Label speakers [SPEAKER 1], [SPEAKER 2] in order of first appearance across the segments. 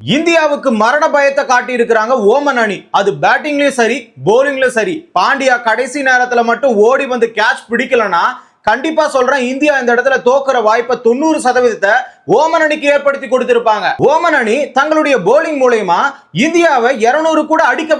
[SPEAKER 1] இந்தியாவுக்கு மரண பயத்தை காட்டி இருக்கிறாங்க ஓமன் அணி. அது பேட்டிங்லயும் சரி போலிங்லயும் சரி. பாண்டியா கடைசி நேரத்துல மட்டும் ஓடி வந்து கேட்ச் பிடிக்கலன்னா கண்டிப்பா சொல்றேன் இந்தியா இந்த இடத்துல தோக்குற வாய்ப்பை தொண்ணூறு சதவீதத்தை ஓமன் அணிக்கு ஏற்படுத்தி கொடுத்திருப்பாங்க. ஓமன் அணி தங்களுடைய போலிங் மூலயமா இந்தியாவை 200 கூட அடிக்க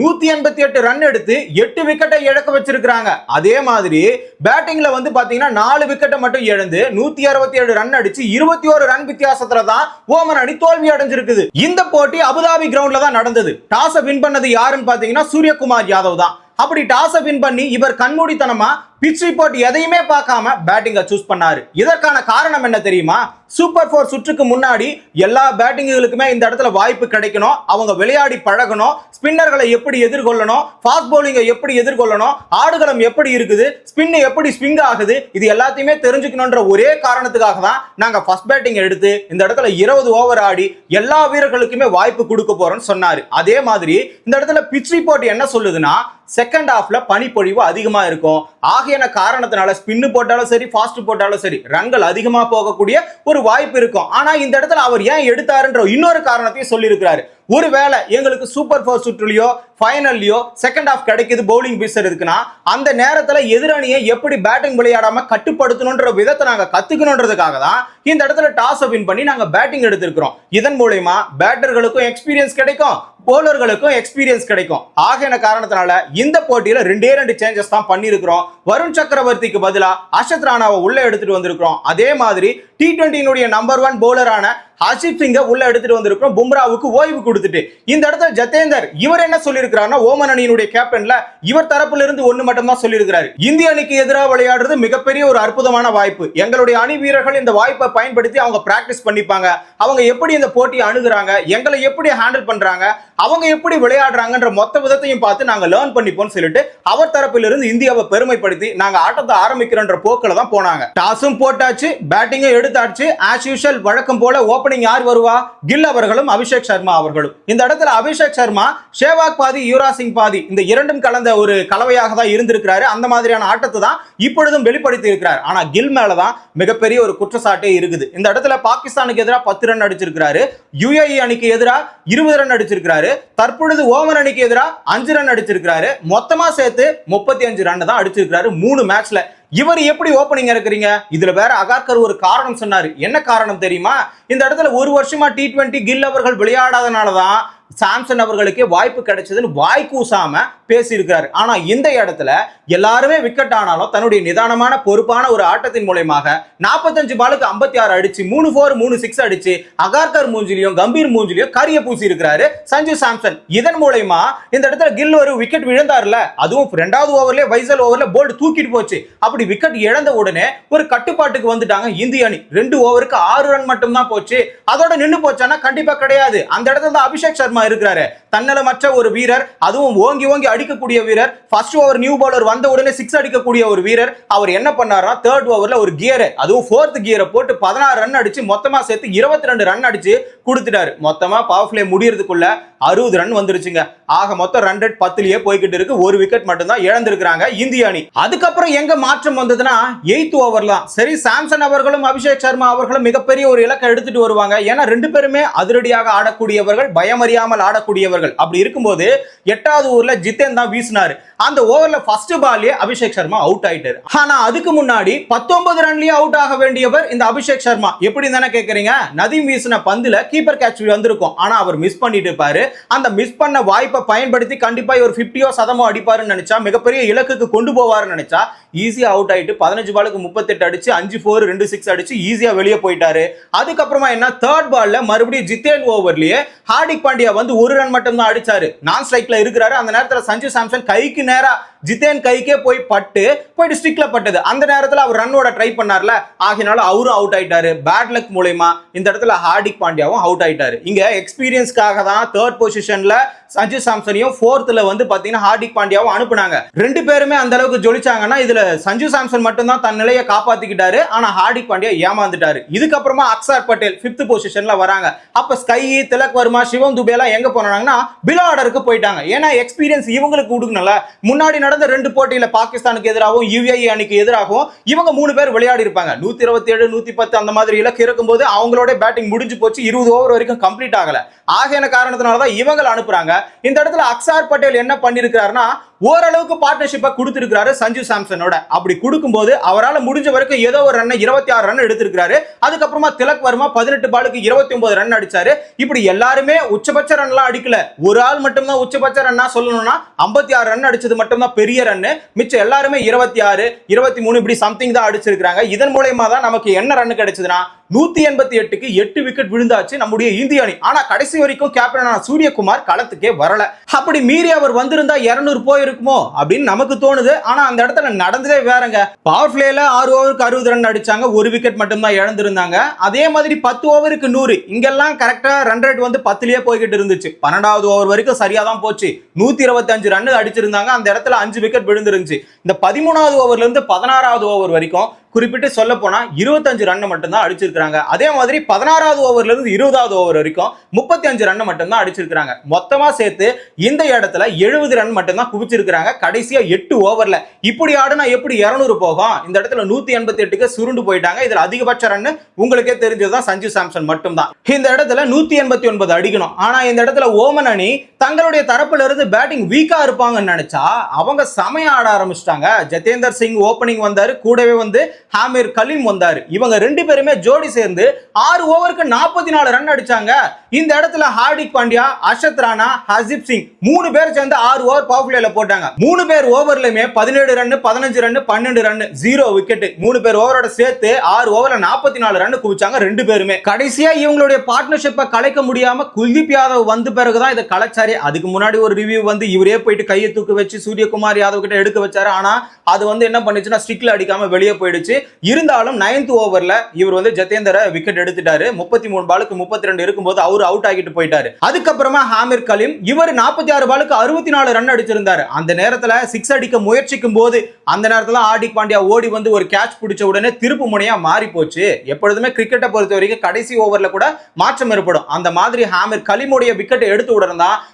[SPEAKER 1] நூத்தி எண்பத்தி எட்டு ரன் எடுத்து எட்டு விக்கெட்டை இழக்க வச்சிருக்கிறாங்க. அதே மாதிரி பேட்டிங்ல வந்து பாத்தீங்கன்னா நாலு விக்கெட்டை மட்டும் இழந்து நூத்தி அறுபத்தி ஏழு ரன் அடிச்சு இருபத்தி ஒரு ரன் வித்தியாசத்துல தான் ஓமன் அணி தோல்வி அடைஞ்சிருக்குது. இந்த போட்டி அபுதாபி கிரவுண்ட்ல தான் நடந்தது. டாஸை வின் பண்ணது யாருன்னு பாத்தீங்கன்னா சூரியகுமார் யாதவ் தான். அப்படி டாஸை வின் பண்ணி இவர் கண்மூடித்தனமா பிச் ரிப்போர்ட் எதையுமே பார்க்காம பேட்டிங்கை சூஸ் பண்ணாரு. இதற்கான காரணம் என்ன தெரியுமா? சூப்பர் ஃபோர் சுற்றுக்கு முன்னாடி எல்லா பேட்டிங்குகளுக்குமே இந்த இடத்துல வாய்ப்பு கிடைக்கணும். அவங்க விளையாடி பழகணும். ஸ்பின்னர்களை எப்படி எதிர்கொள்ளணும்? ஃபாஸ்ட் பவுலிங்கை எப்படி எதிர்கொள்ளணும்? ஆடுகளம் எப்படி இருக்குது? ஸ்பின்னு எப்படி ஸ்விங் ஆகுது? இது எல்லாத்தையுமே தெரிஞ்சுக்கணுன்ற ஒரே காரணத்துக்காக தான் நாங்கள் ஃபர்ஸ்ட் பேட்டிங் எடுத்து இந்த இடத்துல இருபது ஓவர் ஆடி எல்லா வீரர்களுக்குமே வாய்ப்பு கொடுக்க போறோம்னு சொன்னார். அதே மாதிரி இந்த இடத்துல பிச் ரிப்போர்ட் என்ன சொல்லுதுன்னா செகண்ட் ஹாஃப்ல பனிப்பொழிவு அதிகமாக இருக்கும். ஆக ஆகியன காரணத்தினால? ஸ்பின்னு போட்டாலும் சரி ஃபாஸ்ட் போட்டாலும் சரி ரன்கள் அதிகமா போகக்கூடிய ஒரு வாய்ப்பு இருக்கும். ஆனா இந்த இடத்துல அவர் ஏன் எடுத்தாருன்ற இன்னொரு காரணத்தையும் சொல்லியிருக்கிறாரு. ஒருவேளை எங்களுக்கு சூப்பர் ஃபோர் சுற்றுலையோ ஃபைனல்லையோ செகண்ட் ஹாஃப் கிடைக்குது பவுலிங் பீசர் இருக்குன்னா அந்த நேரத்தில் எதிரணியை எப்படி பேட்டிங் விளையாடாம கட்டுப்படுத்தணுன்ற விதத்தை நாங்கள் கத்துக்கணுன்றதுக்காக தான் இந்த இடத்துல டாஸை வின் பண்ணி நாங்கள் பேட்டிங் எடுத்திருக்கிறோம். இதன் மூலயமா பேட்டர்களுக்கும் எக்ஸ்பீரியன்ஸ் கிடைக்கும் போலர்களுக்கும் எக்ஸ்பீரியன்ஸ் கிடைக்கும். ஆகிய காரணத்தினால இந்த போட்டியில ரெண்டே ரெண்டு சேஞ்சஸ் தான் பண்ணியிருக்கிறோம். வருண் சக்கரவர்த்திக்கு பதிலாக அஷத் ராணாவை உள்ள எடுத்துட்டு வந்திருக்கிறோம். அதே மாதிரி டி டுவெண்ட்டினுடைய நம்பர் ஒன் பவுலரான ஹர்ஷிப் சிங்கை உள்ள எடுத்துட்டு வந்திருக்கிறோம். பும்ராவுக்கு ஓய்வு கொடுத்துட்டு. இந்த இடத்துல ஜத்தேந்தர் இவர் என்ன சொல்லியிருக்கிறாருன்னா ஓமன் அணியினுடைய கேப்டன்ல இவர் தரப்புல இருந்து ஒண்ணு மட்டும் தான் சொல்லியிருக்கிறாரு. இந்திய அணிக்கு எதிராக விளையாடுறது மிகப்பெரிய ஒரு அற்புதமான வாய்ப்பு. எங்களுடைய அணி வீரர்கள் இந்த வாய்ப்பை பயன்படுத்தி அவங்க பிராக்டிஸ் பண்ணிப்பாங்க. அவங்க எப்படி இந்த போட்டியை அணுகுறாங்க எங்களை எப்படி ஹேண்டில் பண்றாங்க அவங்க எப்படி விளையாடுறாங்கன்ற மொத்த விதத்தையும் பார்த்து நாங்க லேர்ன் பண்ணிப்போம்னு சொல்லிட்டு அவர் தரப்பிலிருந்து இந்தியாவை பெருமைப்படுத்தி நாங்க ஆட்டத்தை ஆரம்பிக்கிறோன்ற போக்கில தான் போனாங்க. டாஸும் போட்டாச்சு பேட்டிங்கும் எடுத்தாச்சு. ஆஸ் யூஷுவல் வழக்கம் போல ஓப்பனிங் யார் வருவா? கில் அவர்களும் அபிஷேக் சர்மா அவர்களும். இந்த இடத்துல அபிஷேக் சர்மா ஷேவாக் பாதி யுவராஜ் சிங் பாதி இந்த இரண்டும் கலந்த ஒரு கலவையாக தான் இருந்திருக்கிறாரு. அந்த மாதிரியான ஆட்டத்தை தான் இப்பொழுதும் வெளிப்படுத்தி இருக்கிறார். ஆனா கில் மேலதான் மிகப்பெரிய ஒரு குற்றச்சாட்டே இருக்குது. இந்த இடத்துல பாகிஸ்தானுக்கு எதிராக பத்து ரன் அடிச்சிருக்கிறாரு. யுஏஇ அணிக்கு எதிராக இருபது ரன் அடிச்சிருக்கிறாரு. தற்பொழுது ஓமன் அணிக்கு எதிராக அஞ்சு ரன் அடிச்சிருக்கிறாரு. மொத்தமா சேர்த்து முப்பத்தி அஞ்சு ரன் தான் அடிச்சிருக்கிறாரு. மூணு மேட்ச்ல இவர் எப்படி ஓப்பனிங் இருக்கிறீங்க? இதுல வேற அகார்கர் ஒரு காரணம் சொன்னாரு. என்ன காரணம் தெரியுமா? இந்த இடத்துல ஒரு வருஷமா டி டுவெண்ட்டி கில் அவர்கள் விளையாடாதனால தான் சாம்சன் அவர்களுக்கே வாய்ப்பு கிடைச்சதுன்னு வாய் கூசாம பேசியிருக்கிறாரு. ஆனா இந்த இடத்துல எல்லாருமே விக்கெட் ஆனாலும் தன்னுடைய நிதானமான பொறுப்பான ஒரு ஆட்டத்தின் மூலயமாக நாற்பத்தஞ்சு பாலுக்கு ஐம்பத்தி ஆறு அடிச்சு மூணு ஃபோர் மூணு சிக்ஸ் அடிச்சு அகார்கர் மூஞ்சிலையும் கம்பீர் மூஞ்சிலையும் கரிய பூசி இருக்கிறாரு சஞ்சு சாம்சன். இதன் மூலயமா இந்த இடத்துல கில் ஒரு விக்கெட் விழுந்தார்ல அதுவும் ரெண்டாவது ஓவர்ல வைசல் ஓவர்ல போல்டு தூக்கிட்டு போச்சு. அப்படி விக்கெட் இழந்த உடனே ஒரு கட்டுப்பாட்டுக்கு வந்துட்டாங்க இந்திய அணி. ரெண்டு ஓவருக்கு ஆறு ரன் மட்டும் தான் போச்சு. அதோட நின்னு போச்சானா கண்டிப்பா கிடையாது. அந்த இடத்துல தான் அபிஷேக் சர்மா இருக்கிறாரு. தன்னலமற்ற ஒரு வீரர் அதுவும் ஓங்கி ஓங்கி அடிக்கக்கூடிய வீரர் ஃபர்ஸ்ட் ஓவர் நியூ பவுலர் வந்த உடனே சிக்ஸ் அடிக்கக்கூடிய ஒரு வீரர். அவர் என்ன பண்ணாரா தேர்ட் ஓவர்ல ஒரு கியர் அதுவும் ஃபோர்த் கியரை போட்டு பதினாறு ரன் அடிச்சு மொத்தமா சேர்த்து இருபத்தி ரெண்டு ரன் அடிச்சு கொடுத்துட்டாரு. மொத்தமா பவர் பிளே முடியறதுக்குள்ள அறுபது ரன் வந்துருச்சுங்க. ஆக மொத்தம் ரன் ரேட் பத்துலயே போய்கிட்டு இருக்கு. ஒரு விக்கெட் மட்டும்தான் இழந்திருக்கிறாங்க இந்திய அணி. அதுக்கப்புறம் எங்க மாற்றம் வந்ததுன்னா எய்த் ஓவர்ல சரி சாம்சன் அவர்களும் அபிஷேக் சர்மா அவர்களும் மிகப்பெரிய ஒரு இலக்கை எடுத்துட்டு வருவாங்க. ஏன்னா ரெண்டு பேருமே அதிரடியாக ஆடக்கூடியவர்கள் பயமறியாமல் ஆடக்கூடியவர்கள். அப்படி இருக்கும்போது எட்டாவது ஊர்ல ஜித்தேன் தான் வீசினாரு. அந்த ஓவர்ல ஃபர்ஸ்ட் பால்லே அபிஷேக் சர்மா அவுட் ஆயிட்டாரு. ஆனா அதுக்கு முன்னாடி பத்தொன்பது ரன்லயே அவுட் ஆக வேண்டியவர் இந்த அபிஷேக் சர்மா. எப்படி தானே கேக்குறீங்க? நதீம் வீசின பந்துல கீப்பர் கேட்ச் வந்திருக்கும். ஆனா அவர் மிஸ் பண்ணிட்டு இருப்பாரு. அந்த மிஸ் பண்ண வாய்ப்பை பயன்படுத்தி கண்டிப்பா ஒரு பிப்டியோ சதமோ அடிப்பாருன்னு நினைச்சா மிகப்பெரிய இலக்குக்கு கொண்டு போவாருன்னு நினைச்சா ஈஸியா அவுட் ஆயிட்டு பதினஞ்சு பாலுக்கு முப்பத்தெட்டு அடிச்சு அஞ்சு ஃபோர் ரெண்டு சிக்ஸ் அடிச்சு ஈஸியா வெளியே போயிட்டாரு. அதுக்கப்புறமா என்ன தேர்ட் பால்ல மறுபடியும் ஜித்தேன் ஓவர்லயே ஹார்திக் பாண்டியா வந்து ஒரு ரன் மட்டும் தான் அடிச்சாரு. நான் ஸ்ட்ரைக்ல இருக்கிறாரு. அந்த நேரத்துல சஞ்சு சாம்சன் கைக்கு நேரா ஜித்தேன் கைக்கே போய் பட்டு போய் டிஸ்ட்ரிக்ட்ல பட்டது. அந்த நேரத்தில் அவர் ரன்னோட ட்ரை பண்ணார்ல. ஆகினாலும் அவரும் அவுட் ஆயிட்டாரு. பேட் லக் மூலயமா இந்த இடத்துல ஹார்டிக் பாண்டியாவும் அவுட் ஆயிட்டாரு. இங்க எக்ஸ்பீரியன்ஸ்க்காக தான் தேர்ட் பொசிஷன்ல சஞ்சு சாம்சனையும் ஃபோர்த்தில் வந்து பார்த்தீங்கன்னா ஹார்திக் பாண்டியாவும் அனுப்புனாங்க. ரெண்டு பேருமே அந்த அளவுக்கு ஜொலிச்சாங்கன்னா இதுல சஞ்சு சாம்சன் மட்டும்தான் தன் நிலையை காப்பாத்திக்கிட்டாரு. ஆனா ஹார்திக் பாண்டியா ஏமாந்துட்டாரு. இதுக்கப்புறமா அக்ஸார் பட்டேல் பிப்த் பொசிஷன்ல வராங்க. அப்ப ஸ்கை திலக் வர்மா சிவம் துபே எல்லாம் எங்க போனாங்கன்னா பிலோ ஆர்டருக்கு போயிட்டாங்க. ஏன்னா எக்ஸ்பீரியன்ஸ் இவங்களுக்கு கொடுக்கணும்ல முன்னாடி நடந்த ரெண்டு போட்டியில பாகிஸ்தானுக்கு எதிராகவும் யுஏஇ அணிக்கு எதிராகவும் இவங்க மூணு பேர் விளையாடி இருப்பாங்க. நூத்தி இருபத்தி ஏழு நூத்தி பத்து அந்த மாதிரி இலக்கு இருக்கும்போது அவங்களோட பேட்டிங் முடிஞ்சு போச்சு. இருபது ஓவர் வரைக்கும் கம்ப்ளீட் ஆகல. ஆகிய காரணத்தினால தான் இவங்களை அனுப்புறாங்க. இந்த இடத்துல அக்சார் பட்டேல் என்ன பண்ணிருக்காருன்னா ஓரளவுக்கு பார்ட்னர்ஷிப்பை கொடுத்திருக்காரு சஞ்சு சாம்சனோட. அப்படி கொடுக்கும்போது அவரால் முடிஞ்ச வரைக்கும் ஏதோ ஒரு ரன் இருபத்தி ஆறு ரன் எடுத்திருக்கிறாரு. அதுக்கப்புறமா திலக் வர்மா பதினெட்டு பாலுக்கு இருபத்தி ஒன்பது ரன் அடிச்சாரு. இப்படி எல்லாருமே உச்சபட்ச ரன்லாம் அடிக்கல. ஒரு ஆள் மட்டும்தான் உச்சபட்ச ரன்னா சொல்லணும்னா ஐம்பத்தி ஆறு ரன் அடிச்சது மட்டும்தான் பெரிய ரன்னு மிச்சம் எல்லாருமே இருபத்தி ஆறு இருபத்தி மூணு இப்படி சம்திங் தான் அடிச்சிருக்கிறாங்க. இதன் மூலயமா தான் நமக்கு என்ன ரன் கிடைச்சதுன்னா நூத்தி எண்பத்தி எட்டுக்கு எட்டு விக்கெட் விழுந்தாச்சு நம்முடைய இந்திய அணி. ஆனா கடைசி வரைக்கும் கேப்டனான சூரியகுமார் களத்துக்கே வரல. அப்படி மீறி அவர் வந்திருந்தா இருநூறு போயிருக்குமோ அப்படின்னு நமக்கு தோணுது. ஆனா அந்த இடத்துல நடந்ததே வேறங்க. பவர் பிளேல ஆறு ஓவருக்கு அறுபது ரன் அடிச்சாங்க. ஒரு விக்கெட் மட்டும்தான் இழந்திருந்தாங்க. அதே மாதிரி பத்து ஓவருக்கு நூறு. இங்கெல்லாம் கரெக்டா ரன் ரேட் வந்து பத்துலயே போய்கிட்டு இருந்துச்சு. பன்னெண்டாவது ஓவர் வரைக்கும் சரியா தான் போச்சு. நூத்தி இருபத்தி அஞ்சு ரன் அடிச்சிருந்தாங்க. அந்த இடத்துல அஞ்சு விக்கெட் விழுந்துருந்துச்சு. இந்த பதிமூணாவது ஓவர்ல இருந்து பதினாறாவது ஓவர் வரைக்கும் குறிப்பிட்டு சொல்ல போனா இருபத்தஞ்சு ரன் மட்டும்தான் அடிச்சிருக்காங்க அதே மாதிரி பதினாறாவது ஓவர்ல இருந்து இருபதாவது ஓவர் வரைக்கும் முப்பத்தி அஞ்சு ரன் மட்டும்தான் அடிச்சிருக்கிறாங்க. மொத்தமா சேர்த்து இந்த இடத்துல எழுபது ரன் மட்டும்தான் குவிச்சிருக்கிறாங்க. கடைசியா எட்டு ஓவர்ல இப்படி ஆடுனா எப்படி இருநூறு போகும்? இந்த இடத்துல நூத்தி எண்பத்தி எட்டுக்கு சுருண்டு போயிட்டாங்க. இதுல அதிகபட்ச ரன் உங்களுக்கே தெரிஞ்சதுதான் சஞ்சு சாம்சன் மட்டும்தான். இந்த இடத்துல நூத்தி எண்பத்தி ஒன்பது அடிக்கணும். ஆனா இந்த இடத்துல ஓமன் அணி தங்களுடைய தரப்புல இருந்து பேட்டிங் வீக்கா இருப்பாங்கன்னு நினைச்சா அவங்க சமயம் ஆட ஆரம்பிச்சிட்டாங்க. ஜதேந்தர் சிங் ஓப்பனிங் வந்தாரு. கூடவே வந்து ஹாமீர் கலீம் வந்தார். இவங்க ரெண்டு பேருமே ஜோடி சேர்ந்து ஆறு ஓவருக்கு நாற்பத்தி நாலு ரன் அடிச்சாங்க. இந்த இடத்துல ஹார்திக் பாண்டியா அஷத் ராணா ஹசிப் சிங் மூணு பேர் சேர்ந்து ஆறு ஓவர் பவர் பிளேல போட்டாங்க. மூணு பேர் ஓவர்லயுமே பதினேழு ரன் பதினஞ்சு ரன் பன்னெண்டு ரன் ஜீரோ விக்கெட் மூணு பேர் ஓவரோட சேர்த்து ஆறு ஓவர்ல நாற்பத்தி நாலு ரன் குவிச்சாங்க ரெண்டு பேருமே. கடைசியா இவங்களுடைய பார்ட்னர்ஷிப்பை கலைக்க முடியாம குல்தீப் யாதவ் வந்த பிறகுதான் இதை கலைச்சாரு. அதுக்கு முன்னாடி ஒரு ரிவ்யூ வந்து இவரே போயிட்டு கையை தூக்க வச்சு சூரியகுமார் யாதவ் கிட்ட எடுக்க வச்சாரு. ஆனா அது வந்து என்ன பண்ணுச்சுன்னா ஸ்டிக்ல அடிக்காம வெளியே போயிடுச்சு. இருந்தாலும் நைன்த் ஓவர்ல இவர் வந்து ஜதேந்திர விக்கெட் எடுத்துட்டாரு. முப்பத்தி மூணு பாலுக்கு முப்பத்தி ரெண்டு இருக்கும்போது அவர் அவுட் ஆகிட்டு போயிட்டாரு. அதுக்கப்புறமா ஹாமிர் கலீம் இவர் நாற்பத்தி ஆறு பாலுக்கு அறுபத்தி நாலு ரன் அடிச்சிருந்தாரு. அந்த நேரத்தில் சிக்ஸ் அடிக்க முயற்சிக்கும் போது அந்த நேரத்துல ஆடிக் பாண்டியா ஓடி வந்து ஒரு கேட்ச் பிடிச்ச உடனே திருப்பு முனையா மாறி போச்சு. எப்பொழுதுமே கிரிக்கெட்டை பொறுத்த வரைக்கும் கடைசி ஓவர்ல கூட மாற்றம் ஏற்படும். அந்த மாதிரி ஹாமிர் கலீமுடைய விக்கெட்டை எடுத்து உடனே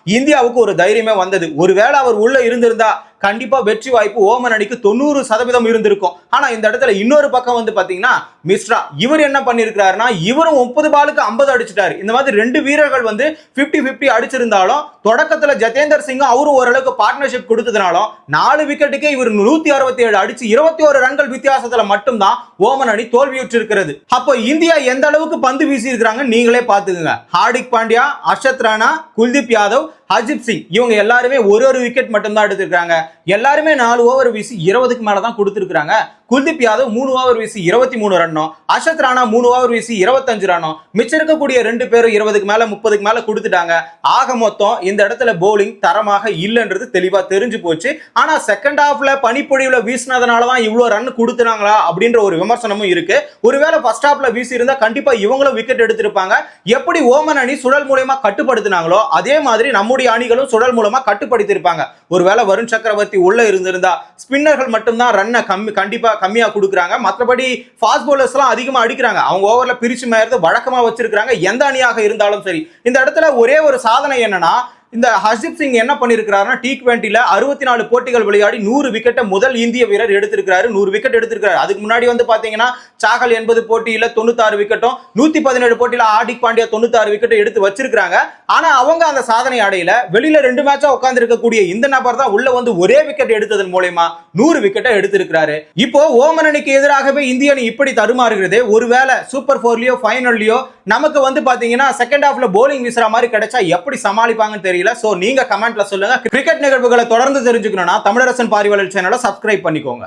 [SPEAKER 1] இந்தியாவுக்கு ஒரு தைரியமே வந்தது. ஒருவேளை அவர் உள்ள இருந்திருந்தா கண்டிப்பா வெற்றி வாய்ப்பு ஓமன் அணிக்கு தொண்ணூறு சதவீதம் இருந்திருக்கும். ஆனா இந்த இடத்துல இன்னொரு பக்கம் வந்து பாத்தீங்கன்னா மிஸ்ரா இவர் என்ன பண்ணிருக்கிறாருன்னா இவரும் முப்பது பாலுக்கு ஐம்பது அடிச்சிட்டாரு. இந்த மாதிரி ரெண்டு வீரர்கள் வந்து 50 50 அடிச்சிருந்தாலும் தொடக்கத்துல ஜதேந்தர் சிங் அவரும் ஓரளவுக்கு பார்ட்னர்ஷிப் கொடுத்ததுனாலும் நாலு விக்கெட்டுக்கே இவர் நூத்தி அறுபத்தி ஏழு அடிச்சு இருபத்தி ஒரு ரன்கள் வித்தியாசத்துல மட்டும்தான் ஓமன் அணி தோல்வியுற்றிருக்கிறது. அப்போ இந்தியா எந்த அளவுக்கு பந்து வீசி இருக்கிறாங்க நீங்களே பாத்துக்கங்க ஹார்டிக் பாண்டியா அர்ஷத் ராணா குல்தீப் யாதவ் ஹர்ஜித் சிங் இவங்க எல்லாருமே ஒரு ஒரு விக்கெட் மட்டும்தான் எடுத்திருக்காங்க எல்லாருமே நாலு ஓவர் வீசி இருபதுக்கு மேல தான் கொடுத்துருக்காங்க குல்தீப் யாதவ் மூணு ஓவர் வீசி இருபத்தி மூணு ரன்னும் அஷத் ராணா மூணு ஓவர் வீசி இருபத்தஞ்சு ரன்னும் மிச்சம் இருக்கக்கூடிய ரெண்டு பேரும் இருபதுக்கு மேல முப்பதுக்கு மேல கொடுத்துட்டாங்க. ஆக மொத்தம் இந்த இடத்துல போலிங் தரமாக இல்லைன்றது தெளிவா தெரிஞ்சு போச்சு. ஆனா செகண்ட் ஹாஃப்ல பனிப்பொழிவுல வீசினதுனால தான் இவ்வளவு ரன் கொடுத்துனாங்களா அப்படின்ற ஒரு விமர்சனமும் இருக்கு. ஒருவேளை ஃபர்ஸ்ட் ஹாஃப்ல வீசி இருந்தா கண்டிப்பா இவங்களும் விக்கெட் எடுத்திருப்பாங்க. எப்படி ஓமன் அணி சுழல் மூலயமா கட்டுப்படுத்தினாங்களோ அதே மாதிரி நம்முடைய அணிகளும் சுழல் மூலமா கட்டுப்படுத்தியிருப்பாங்க. ஒருவேளை வருண் சக்கரவர்த்தி உள்ள இருந்திருந்தா ஸ்பின்னர்கள் மட்டும்தான் ரன்னை கம்மி கண்டிப்பா கம்மியா கொடுக்குறாங்க. மற்றபடி ஃபாஸ்ட் பவுலர்ஸ்லாம் எல்லாம் அதிகமா அடிக்கிறாங்க. அவங்க ஓவர்ல பிரிச்சு மேயறது வழக்கமா வச்சிருக்காங்க எந்த அணியாக இருந்தாலும் சரி. இந்த இடத்துல ஒரே ஒரு சாதனை என்னன்னா இந்த ஹர்ஷிப் சிங் என்ன பண்ணியிருக்கிறாருன்னா டி டுவெண்ட்டியில் அறுபத்தி நாலு போட்டிகள் விளையாடி நூறு விக்கெட்டை முதல் இந்திய வீரர் எடுத்திருக்கிறாரு. நூறு விக்கெட் எடுத்திருக்காரு அதுக்கு முன்னாடி வந்து பார்த்தீங்கன்னா சாகல் எண்பது போட்டியில் தொண்ணூத்தாறு விக்கெட்டும் நூற்றி பதினேழு போட்டியில் ஆடிக் பாண்டியா தொண்ணூத்தாறு விக்கெட்டும் எடுத்து வச்சிருக்கிறாங்க. ஆனால் அவங்க அந்த சாதனை அடையில வெளியில ரெண்டு மேட்சாக உட்காந்துருக்கக்கூடிய இந்த நபர் தான் உள்ள வந்து ஒரே விக்கெட் எடுத்ததன் மூலயமா நூறு விக்கெட்டை எடுத்திருக்கிறாரு. இப்போ ஓமன் அணிக்கு எதிராகவே இந்திய அணி இப்படி தருமாறுகிறது ஒருவேளை சூப்பர் போர்லயோ ஃபைனல்லையோ நமக்கு வந்து பார்த்தீங்கன்னா செகண்ட் ஹாஃப்ல போலிங் வீசுற மாதிரி கிடைச்சா எப்படி சமாளிப்பாங்கன்னு தெரியல. சோ நீங்க கமெண்ட்ல சொல்லுங்க. கிரிக்கெட் நிகழ்வுகளை தொடர்ந்து தெரிஞ்சுக்கணும்னா தமிழரசன் பாரிவலர் சேனலை சப்ஸ்கிரைப் பண்ணிக்கோங்க.